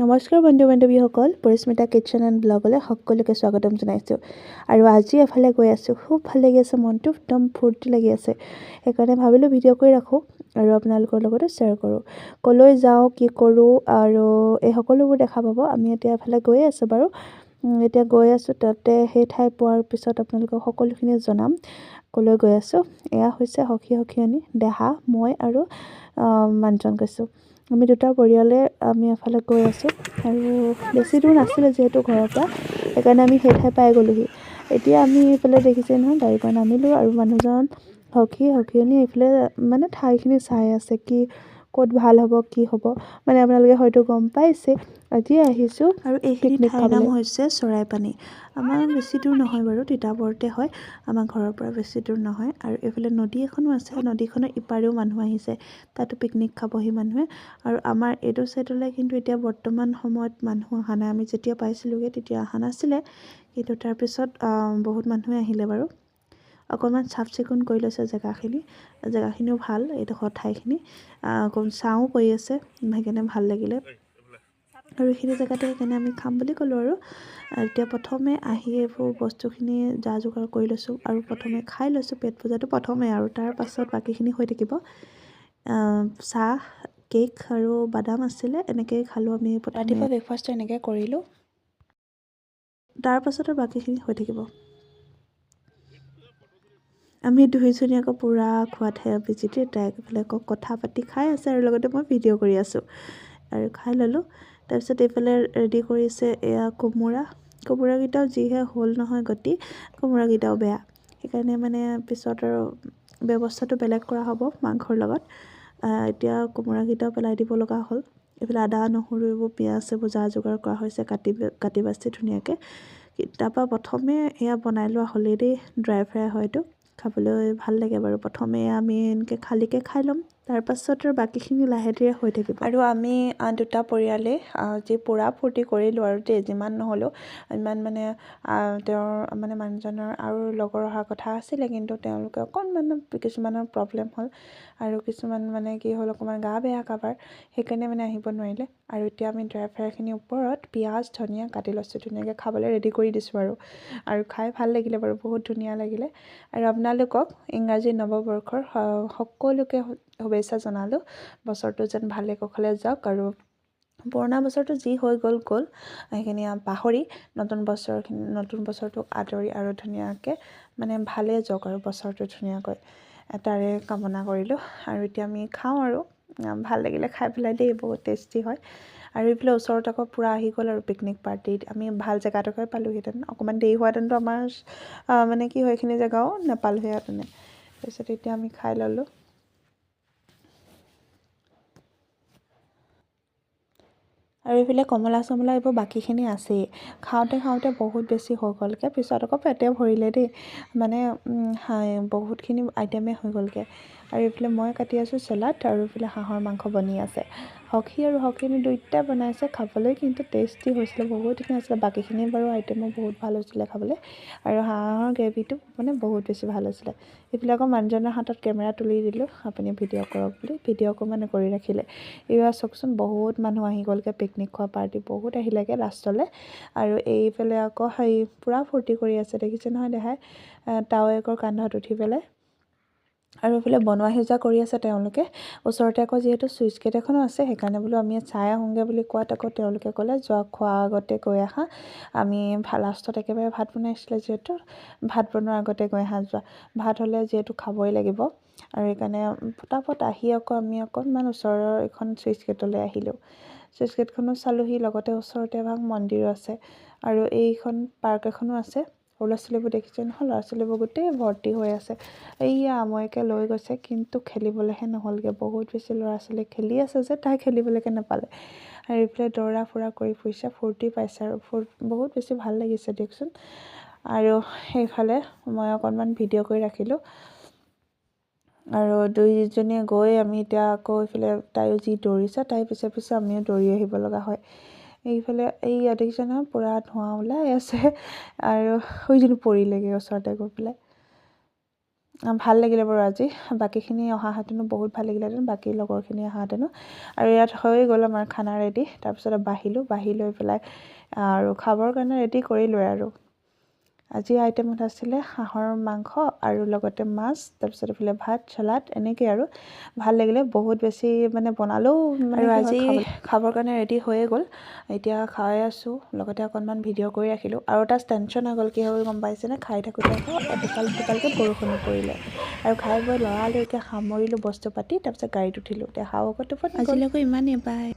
নমস্কাৰ বন্ধু বান্ধৱীসকল পৰিস্মিতা কিটচেন এণ্ড ব্লগলৈ সকলোকে স্বাগতম জনাইছোঁ। আৰু আজি এফালে গৈ আছোঁ খুব ভাল লাগি আছে মনটো একদম ফূৰ্তি লাগি আছে। সেইকাৰণে ভাবিলোঁ ভিডিঅ' কৰি ৰাখোঁ আৰু আপোনালোকৰ লগতে শ্বেয়াৰ কৰোঁ। ক'লৈ যাওঁ কি কৰোঁ আৰু এই সকলোবোৰ দেখা পাব। আমি এতিয়া এফালে গৈয়ে আছোঁ বাৰু। এতিয়া গৈ আছোঁ তাতে সেই ঠাই পোৱাৰ পিছত আপোনালোকক সকলোখিনি জনাম। ক'লৈ গৈ আছোঁ? এয়া হৈছে সখী সখীয়নী দেহা মই আৰু মানুহজন গৈছোঁ আমি দুটা পৰিয়ালে আমি এফালে গৈ আছোঁ আৰু বেছি দূৰ নাছিলে যিহেতু ঘৰৰ পৰা সেইকাৰণে আমি সেই ঠাই পাই গ'লোহি। এতিয়া আমি এইফালে দেখিছে নহয় গাড়ীৰ পৰা নামিলোঁ আৰু মানুহজন সখী সখীয়নী এইফালে মানে ঠাইখিনি চাই আছে কি ক'ত ভাল হ'ব কি হ'ব মানে আপোনালোকে হয়তো গম পাইছে। আজি আহিছোঁ আৰু এইখিনি ঠাইৰ নাম হৈছে চৰাইপানী। আমাৰ বেছি দূৰ নহয় বাৰু তিতাবৰতে হয়। আমাৰ ঘৰৰ পৰা বেছি দূৰ নহয়। আৰু এইফালে নদী এখনো আছে নদীখনৰ ইপাৰেও মানুহ আহিছে। তাতো পিকনিক খাবহি মানুহে। আৰু আমাৰ এইটো ছাইডলৈ কিন্তু এতিয়া বৰ্তমান সময়ত মানুহ অহা নাই। আমি যেতিয়া পাইছিলোঁগৈ তেতিয়া অহা নাছিলে। কিন্তু তাৰপিছত বহুত মানুহে আহিলে বাৰু। অকণমান চাফ চিকুণ কৰি লৈছে জেগাখিনি। জেগাখিনিও ভাল এইডোখৰ ঠাইখিনি। অকণ ছাঁও পৰি আছে সেইকাৰণে ভাল লাগিলে। আৰু এইখিনি জেগাতে সেইকাৰণে আমি খাম বুলি ক'লোঁ আৰু। এতিয়া প্ৰথমে আহি এইবোৰ বস্তুখিনি যা যোগাৰ কৰি লৈছোঁ আৰু প্ৰথমে খাই লৈছোঁ পেট পূজাটো প্ৰথমে আৰু তাৰ পাছত বাকীখিনি হৈ থাকিব। চাহ কেক আৰু বাদাম আছিলে এনেকৈয়ে খালোঁ আমি ৰাতিপুৱা ব্ৰেকফাষ্টটো এনেকৈ কৰিলোঁ। তাৰ পাছত আৰু বাকীখিনি হৈ থাকিব। আমি দুইজনীয়ে আকৌ পূৰা খোৱাতহে বিজিতে তাই এইফালে আকৌ কথা পাতি খাই আছে আৰু লগতে মই ভিডিঅ' কৰি আছোঁ। আৰু খাই ল'লোঁ। তাৰপিছত এইফালে ৰেডি কৰিছে এয়া কোমোৰা। কোমোৰাকেইটাও যিহে হ'ল নহয় গতি কোমোৰাকেইটাও বেয়া। সেইকাৰণে মানে পিছত আৰু ব্যৱস্থাটো বেলেগ কৰা হ'ব মাংসৰ লগত। এতিয়া কোমোৰাকেইটাও পেলাই দিব লগা হ'ল। এইফালে আদা নহৰু এইবোৰ পিঁয়াজ এইবোৰ যা যোগাৰ কৰা হৈছে কাটি কাটি বাচি ধুনীয়াকৈ। তাৰপৰা প্ৰথমে এয়া বনাই লোৱা হ'লেই দেই ড্ৰাই ফ্ৰাই হয়তো। খাবলৈ ভাল লাগে বাৰু। প্ৰথমে আমি এনেকৈ খালীকৈ খাই ল'ম। তাৰপাছত আৰু বাকীখিনি লাহে ধীৰে হৈ থাকিব। আৰু আমি দুটা পৰিয়ালে যি পূৰা ফূৰ্তি কৰিলোঁ আৰু দেই যিমান নহ'লেও ইমান মানে তেওঁৰ মানে মানুহজনৰ আৰু লগৰ অহাৰ কথা আছিলে কিন্তু তেওঁলোকে অকণমান কিছুমানৰ প্ৰব্লেম হ'ল আৰু কিছুমান মানে কি হ'ল অকণমান গা বেয়া কাৰোবাৰ সেইকাৰণে মানে আহিব নোৱাৰিলে। আৰু এতিয়া আমি ড্ৰাই ফ্ৰাইখিনিৰ ওপৰত পিঁয়াজ ধনিয়া কাটি লৈছোঁ ধুনীয়াকৈ খাবলৈ ৰেডি কৰি দিছোঁ আৰু আৰু খাই ভাল লাগিলে বাৰু বহুত ধুনীয়া লাগিলে। আৰু আপোনালোকক ইংৰাজী নৱবৰ্ষৰ সকলোকে শুভেচ্ছা জনালোঁ। বছৰটো যেন ভালে কুশলে যাওক আৰু পুৰণা বছৰটো যি হৈ গ'ল গ'ল সেইখিনি পাহৰি নতুন বছৰখিনি নতুন বছৰটোক আদৰি আৰু ধুনীয়াকৈ মানে ভালেই যাওক আৰু বছৰটো ধুনীয়াকৈ। তাৰে কামনা কৰিলোঁ আৰু এতিয়া আমি খাওঁ আৰু ভাল লাগিলে খাই পেলাই দেই বহুত টেষ্টি হয়। আৰু এইফালে ওচৰত আকৌ পূৰা আহি গ'ল আৰু পিকনিক পাৰ্টিত আমি ভাল জেগাডোখৰে পালোঁহেঁতেন। অকণমান দেৰি হোৱাহেঁতেনতো আমাৰ মানে কি হয় এইখিনি জেগাও নাপালোঁহেঁতেন। তাৰপিছত এতিয়া আমি খাই ল'লোঁ। আৰু এইফালে কমলা চমলা এইবোৰ বাকীখিনি আছেই। খাওঁতে খাওঁতে বহুত বেছি হৈ গ'লগৈ। পিছত আকৌ পেটে ভৰিলে দেই। মানে বহুতখিনি আইটেমেই হৈ গ'লগৈ। আৰু এইফালে মই কাটি আছোঁ চেলাড আৰু এইফালে হাঁহৰ মাংস বনি আছে। সখী আৰু সখীনি দুইটা বনাইছে খাবলৈ কিন্তু টেষ্টি হৈছিলে বহুতখিনি আছিলে বাকীখিনি বাৰু আইটেমো বহুত ভাল হৈছিলে খাবলৈ। আৰু হাঁহৰ গ্ৰেভিটো মানে বহুত বেছি ভাল হৈছিলে। এইফালে আকৌ মানুহজনৰ হাতত কেমেৰা তুলি দিলোঁ। আপুনি ভিডিঅ' কৰক বুলি ভিডিঅ'কো মানে কৰি ৰাখিলে। এইবাৰ চাওকচোন বহুত মানুহ আহি গ'লগৈ পিকনিক খোৱা পাৰ্টি বহুত আহিলেগৈ লাষ্টলৈ। আৰু এইফালে আকৌ হেৰি পূৰা ফূৰ্তি কৰি আছে দেখিছে নহয় দেহাই তাৱেকৰ কান্ধত উঠি পেলাই। আৰু এইফালে বনোৱা সিজোৱা কৰি আছে তেওঁলোকে। ওচৰতে আকৌ যিহেতু চুইচ গেট এখনো আছে সেইকাৰণে বোলো আমি চাই আহোঁগৈ বুলি কোৱাত আকৌ তেওঁলোকে ক'লে যোৱা খোৱাৰ আগতে গৈ আহা। আমি লাষ্টত একেবাৰে ভাত বনাইছিলে যিহেতু ভাত বনোৱাৰ আগতে গৈ আহা যোৱা। ভাত হ'লে যিহেতু খাবই লাগিব। আৰু সেইকাৰণে পটাপট আহি আকৌ আমি অকণমান ওচৰৰ এখন চুইচ গেটলৈ আহিলোঁ। চুইচ গেটখনো চালোঁহি লগতে ওচৰতে এভাগ মন্দিৰো আছে। আৰু এইখন পাৰ্ক এখনো আছে। সৰু ল'ৰা ছোৱালীবোৰ দেখিছে নহয় ল'ৰা ছোৱালীবোৰ গোটেই ভৰ্তি হৈ আছে। এইয়া আমৈকে লৈ গৈছে কিন্তু খেলিবলৈহে নহ'লগৈ। বহুত বেছি ল'ৰা ছোৱালী খেলি আছে যে তাই খেলিবলৈকে নাপালে। আৰু এইফালে দৌৰা ফুৰা কৰি ফুৰিছে ফূৰ্তি পাইছে আৰু বহুত বেছি ভাল লাগিছে দিয়কচোন। আৰু সেইফালে মই অকণমান ভিডিঅ' কৰি ৰাখিলোঁ। আৰু দুইজনীয়ে গৈ আমি এতিয়া আকৌ এইফালে তাইও যি দৌৰিছে তাইৰ পিছে পিছে আমিও দৌৰি আহিব লগা হয়। এইফালে এই নহয় পূৰা ধোঁৱা ওলাই আছে আৰু সৌজনী পৰিলেগৈ ওচৰতে গৈ পেলাই। ভাল লাগিলে বাৰু আজি। বাকীখিনি অহাহেঁতেনো বহুত ভাল লাগিলেহেঁতেন বাকী লগৰখিনি অহাহেঁতেনো। আৰু ইয়াত হৈ গ'ল আমাৰ খানা ৰেডি তাৰপিছতে বাঢ়িলোঁ বাঢ়ি লৈ পেলাই আৰু খাবৰ কাৰণে ৰেডি কৰিলোৱে আৰু। আজি আইটেমত আছিলে হাঁহৰ মাংস আৰু লগতে মাছ তাৰপিছত এইফালে ভাত চালাড এনেকৈ আৰু। ভাল লাগিলে বহুত বেছি মানে বনালেও আৰু আজি খাবৰ কাৰণে ৰেডি হৈয়ে গ'ল। এতিয়া খাই আছোঁ লগতে অকণমান ভিডিঅ' কৰি ৰাখিলোঁ। আৰু এটা টেনশ্যন হৈ গ'ল কি হ'ল গম পাইছেনে? খাই থাকোঁতে আকৌ এটোপাল দুটোপালকৈ বৰষুণো পৰিলে। আৰু খাই বৈ লৰালৰিকৈ সামৰিলোঁ বস্তু পাতি তাৰপিছত গাড়ীত উঠিলোঁ। এতিয়া আকৌ গ'ল। আজিলৈকে ইমানেই বাই